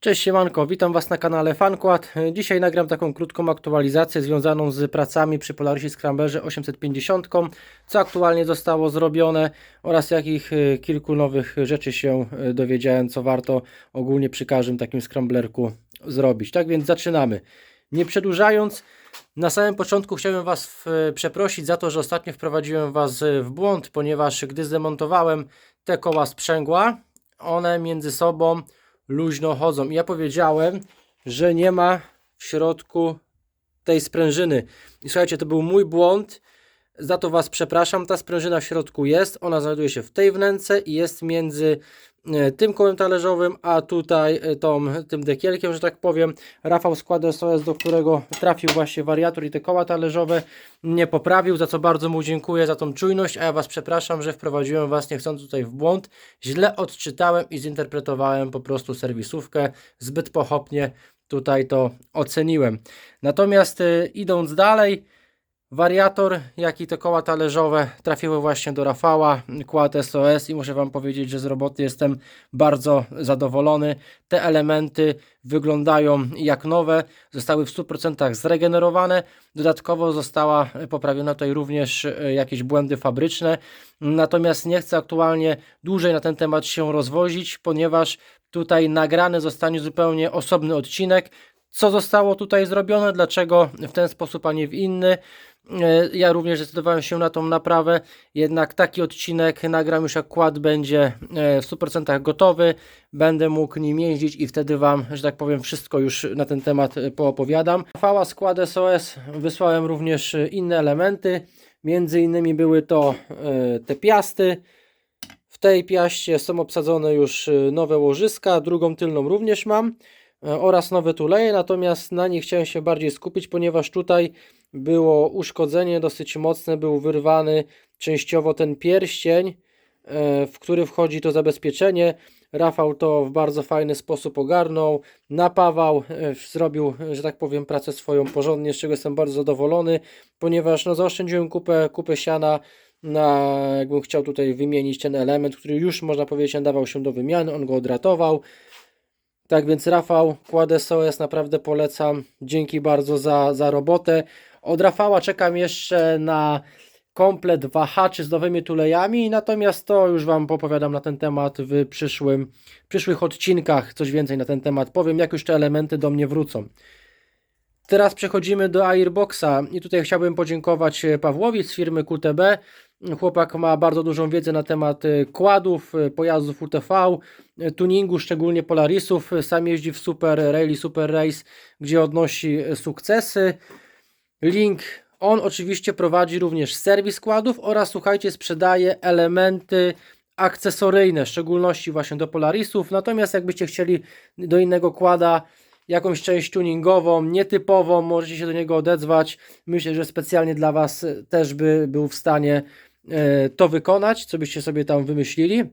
Cześć siemanko, witam Was na kanale Fankład. Dzisiaj nagram taką krótką aktualizację związaną z pracami przy Polarisie Scramblerze 850, co aktualnie zostało zrobione oraz jakich e, kilku nowych rzeczy się e, dowiedziałem, co warto ogólnie przy każdym takim Scramblerku zrobić. Tak więc zaczynamy. Nie przedłużając, na samym początku chciałem Was w- przeprosić za to, że ostatnio wprowadziłem Was w błąd, ponieważ gdy zdemontowałem te koła sprzęgła, one między sobą luźno chodzą. I ja powiedziałem, że nie ma w środku tej sprężyny. I słuchajcie, to był mój błąd. Za to Was przepraszam. Ta sprężyna w środku jest. Ona znajduje się w tej wnęce i jest między e, tym kołem talerzowym, a tutaj e, tą, tym dekielkiem, że tak powiem. Rafał składa SOS, do którego trafił właśnie wariator i te koła talerzowe nie poprawił, za co bardzo mu dziękuję za tą czujność, a ja Was przepraszam, że wprowadziłem Was niechcąc tutaj w błąd. Źle odczytałem i zinterpretowałem po prostu serwisówkę, zbyt pochopnie tutaj to oceniłem. Natomiast y, idąc dalej, Wariator, jak i te koła talerzowe trafiły właśnie do Rafała, kład SOS i muszę Wam powiedzieć, że z roboty jestem bardzo zadowolony. Te elementy wyglądają jak nowe, zostały w 100% zregenerowane. Dodatkowo została poprawiona tutaj również e, jakieś błędy fabryczne. Natomiast nie chcę aktualnie dłużej na ten temat się rozwozić, ponieważ tutaj nagrany zostanie zupełnie osobny odcinek. Co zostało tutaj zrobione, dlaczego w ten sposób, a nie w inny. E, Ja również zdecydowałem się na tą naprawę, jednak taki odcinek nagram już jak kład będzie e, w 100% gotowy, będę mógł nim jeździć i wtedy Wam, że tak powiem, wszystko już na ten temat e, poopowiadam. Fała skład SOS wysłałem również inne elementy, między innymi były to te piasty, w tej piaście są obsadzone już nowe łożyska, drugą tylną również mam oraz nowe tuleje, natomiast na nich chciałem się bardziej skupić, ponieważ tutaj było uszkodzenie dosyć mocne, był wyrwany częściowo ten pierścień, e, w który wchodzi to zabezpieczenie. Rafał to w bardzo fajny sposób ogarnął, napawał, e, zrobił, że tak powiem, pracę swoją porządnie, z czego jestem bardzo zadowolony, ponieważ no, zaoszczędziłem kupę, kupę siana na, jakbym chciał tutaj wymienić ten element, który już można powiedzieć nadawał się do wymiany, on go odratował. Tak więc Rafał, kładę SOS, naprawdę polecam. Dzięki bardzo za, za robotę. Od Rafała czekam jeszcze na komplet wahaczy z nowymi tulejami, natomiast to już Wam popowiadam na ten temat w przyszłym, przyszłych odcinkach. Coś więcej na ten temat powiem, jak już te elementy do mnie wrócą. Teraz przechodzimy do Airboxa i tutaj chciałbym podziękować Pawłowi z firmy QTB. Chłopak ma bardzo dużą wiedzę na temat e, kładów, e, pojazdów UTV, e, tuningu, szczególnie Polarisów. Sam jeździ w Super Rally, Super Race, gdzie odnosi sukcesy. Link. On oczywiście prowadzi również serwis składów oraz słuchajcie, sprzedaje elementy akcesoryjne, w szczególności właśnie do Polarisów. Natomiast jakbyście chcieli do innego kłada jakąś część tuningową, nietypową, możecie się do niego odezwać. Myślę, że specjalnie dla Was też by był w stanie to wykonać, co byście sobie tam wymyślili.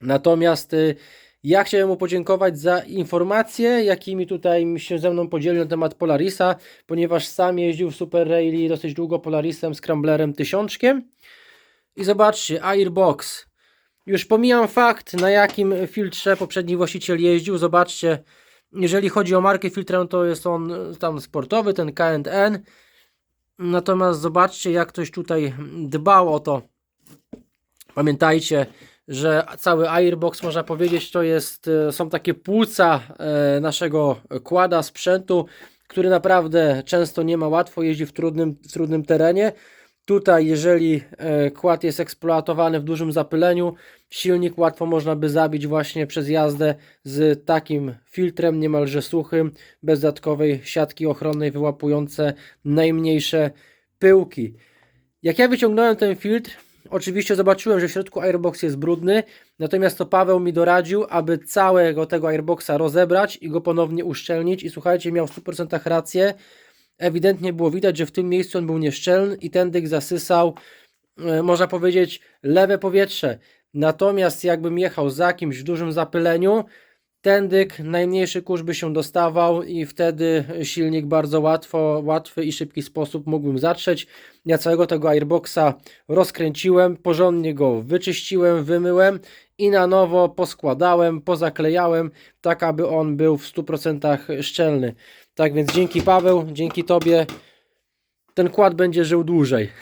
Natomiast y, ja chciałem mu podziękować za informacje, jakimi tutaj się ze mną podzielił na temat Polarisa, ponieważ sam jeździł w Super Rally dosyć długo Polarisem, Scramblerem, tysiączkiem. I zobaczcie, Airbox. Już pomijam fakt, na jakim filtrze poprzedni właściciel jeździł. Zobaczcie, jeżeli chodzi o markę filtra, to jest on y, tam sportowy, ten K&N. Natomiast zobaczcie, jak ktoś tutaj dbał o to. Pamiętajcie, że cały Airbox można powiedzieć to jest, e, są takie płuca e, naszego kłada sprzętu, który naprawdę często nie ma łatwo, jeździ w trudnym, w trudnym terenie. Tutaj, jeżeli e, kład jest eksploatowany w dużym zapyleniu, silnik łatwo można by zabić właśnie przez jazdę z takim filtrem niemalże suchym, bez dodatkowej siatki ochronnej wyłapujące najmniejsze pyłki. Jak ja wyciągnąłem ten filtr, oczywiście zobaczyłem, że w środku airbox jest brudny, natomiast to Paweł mi doradził, aby całego tego airboxa rozebrać i go ponownie uszczelnić i słuchajcie, miał w 100% rację. Ewidentnie było widać, że w tym miejscu on był nieszczelny i ten dyk zasysał, e, można powiedzieć, lewe powietrze. Natomiast jakbym jechał za kimś w dużym zapyleniu, Tendyk, najmniejszy kurz by się dostawał i wtedy silnik bardzo łatwo, łatwy i szybki sposób mógłbym zatrzeć. Ja całego tego airboxa rozkręciłem, porządnie go wyczyściłem, wymyłem i na nowo poskładałem, pozaklejałem, tak aby on był w 100% szczelny. Tak więc dzięki Paweł, dzięki Tobie ten kład będzie żył dłużej.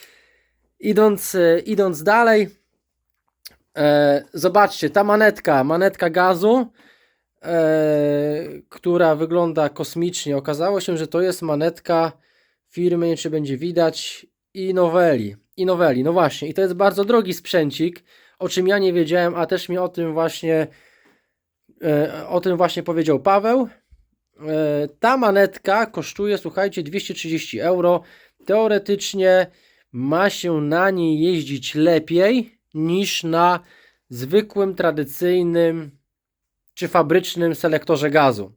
idąc, e, idąc dalej, e, zobaczcie, ta manetka, manetka gazu, e, która wygląda kosmicznie. Okazało się, że to jest manetka firmy, nie czy będzie widać, i noweli. I noweli, no właśnie. I to jest bardzo drogi sprzęcik, o czym ja nie wiedziałem, a też mi o tym właśnie e, o tym właśnie powiedział Paweł. E, ta manetka kosztuje, słuchajcie, 230 euro. Teoretycznie ma się na niej jeździć lepiej niż na zwykłym, tradycyjnym czy fabrycznym selektorze gazu.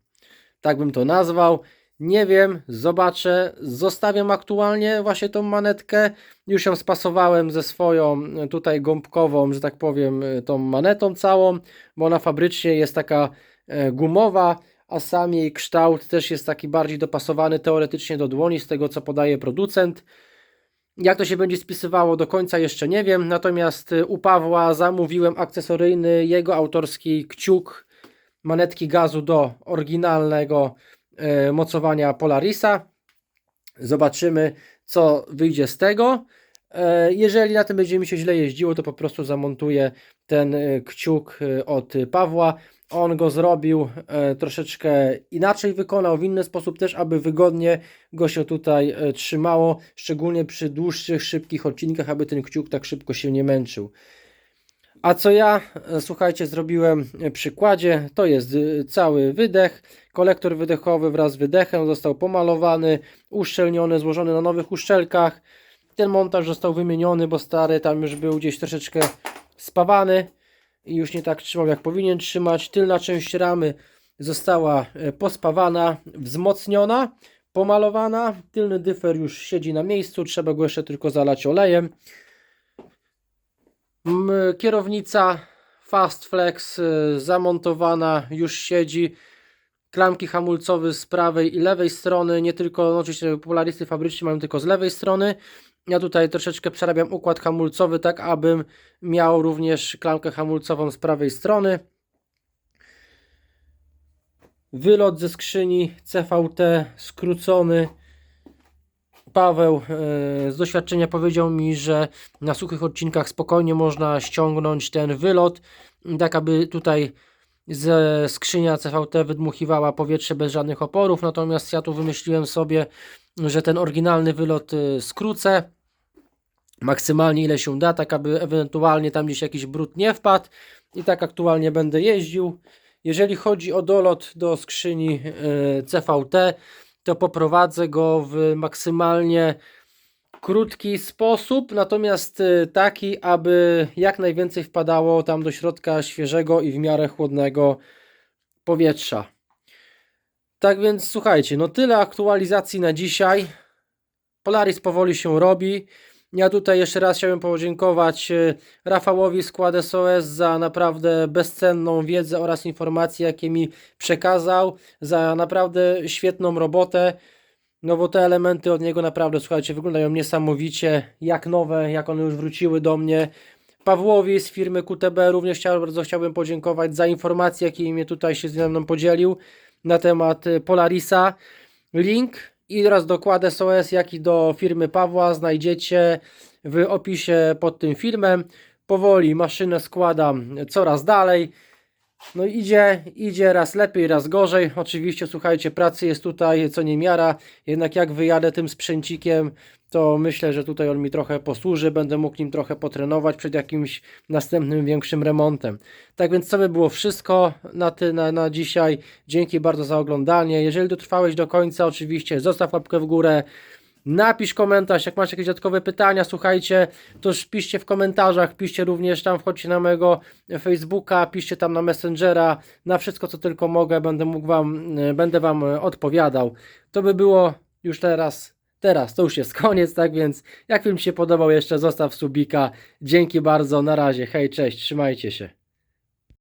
Tak bym to nazwał. Nie wiem, zobaczę. Zostawiam aktualnie właśnie tą manetkę. Już ją spasowałem ze swoją e, tutaj gąbkową, że tak powiem, e, tą manetą całą, bo ona fabrycznie jest taka gumowa, a sam jej kształt też jest taki bardziej dopasowany teoretycznie do dłoni, z tego co podaje producent. Jak to się będzie spisywało do końca jeszcze nie wiem, natomiast u Pawła zamówiłem akcesoryjny jego autorski kciuk manetki gazu do oryginalnego e, mocowania Polarisa. Zobaczymy co wyjdzie z tego. E, jeżeli na tym będzie mi się źle jeździło, to po prostu zamontuję ten e, kciuk e, od Pawła. On go zrobił troszeczkę inaczej, wykonał w inny sposób też, aby wygodnie go się tutaj trzymało, szczególnie przy dłuższych, szybkich odcinkach, aby ten kciuk tak szybko się nie męczył. A co ja, słuchajcie, zrobiłem e, przy kładzie, to jest cały wydech, kolektor wydechowy wraz z wydechem został pomalowany, uszczelniony, złożony na nowych uszczelkach. Ten montaż został wymieniony, bo stary tam już był gdzieś troszeczkę spawany i już nie tak trzymał jak powinien trzymać. Tylna część ramy została e, pospawana, wzmocniona, pomalowana. Tylny dyfer już siedzi na miejscu, trzeba go jeszcze tylko zalać olejem. Kierownica Fast Flex e, zamontowana, już siedzi. Klamki hamulcowe z prawej i lewej strony, nie tylko, no oczywiście Polarisy fabryczne mają tylko z lewej strony. Ja tutaj troszeczkę przerabiam układ hamulcowy, tak abym miał również klamkę hamulcową z prawej strony. Wylot ze skrzyni CVT skrócony. Paweł e, z doświadczenia powiedział mi, że na suchych odcinkach spokojnie można ściągnąć ten wylot, tak aby tutaj ze skrzynia CVT wydmuchiwała powietrze bez żadnych oporów. Natomiast ja tu wymyśliłem sobie, że ten oryginalny wylot y, skrócę maksymalnie ile się da, tak aby ewentualnie tam gdzieś jakiś brud nie wpadł i tak aktualnie będę jeździł. Jeżeli chodzi o dolot do skrzyni y, CVT, to poprowadzę go w maksymalnie krótki sposób, natomiast y, taki, aby jak najwięcej wpadało tam do środka świeżego i w miarę chłodnego powietrza. Tak więc słuchajcie, no tyle aktualizacji na dzisiaj. Polaris powoli się robi. Ja tutaj jeszcze raz chciałem podziękować y, Rafałowi Skład SOS za naprawdę bezcenną wiedzę oraz informacje, jakie mi przekazał, za naprawdę świetną robotę. No bo te elementy od niego naprawdę, słuchajcie, wyglądają niesamowicie, jak nowe, jak one już wróciły do mnie. Pawłowi z firmy QTB również chciał, bardzo chciałbym podziękować za informacje, jakie mnie tutaj się ze mną podzielił na temat y, Polarisa. Link i oraz dokład SOS, jak i do firmy Pawła znajdziecie w opisie pod tym filmem. Powoli maszynę składam coraz dalej. No idzie, idzie raz lepiej, raz gorzej. Oczywiście, słuchajcie, pracy jest tutaj co niemiara. Jednak jak wyjadę tym sprzęcikiem, to myślę, że tutaj on mi trochę posłuży. Będę mógł nim trochę potrenować przed jakimś następnym większym remontem. Tak więc to by było wszystko na, ty, na, na dzisiaj. Dzięki bardzo za oglądanie. Jeżeli dotrwałeś do końca, oczywiście zostaw łapkę w górę. Napisz komentarz, jak masz jakieś dodatkowe pytania, słuchajcie, to piszcie w komentarzach, piszcie również tam, wchodźcie na mojego Facebooka, piszcie tam na Messengera, na wszystko co tylko mogę, będę mógł wam, e, będę wam e, odpowiadał. To by było już teraz, teraz, to już jest koniec, tak więc jak film się podobał, jeszcze zostaw subika. Dzięki bardzo, na razie, hej, cześć, trzymajcie się.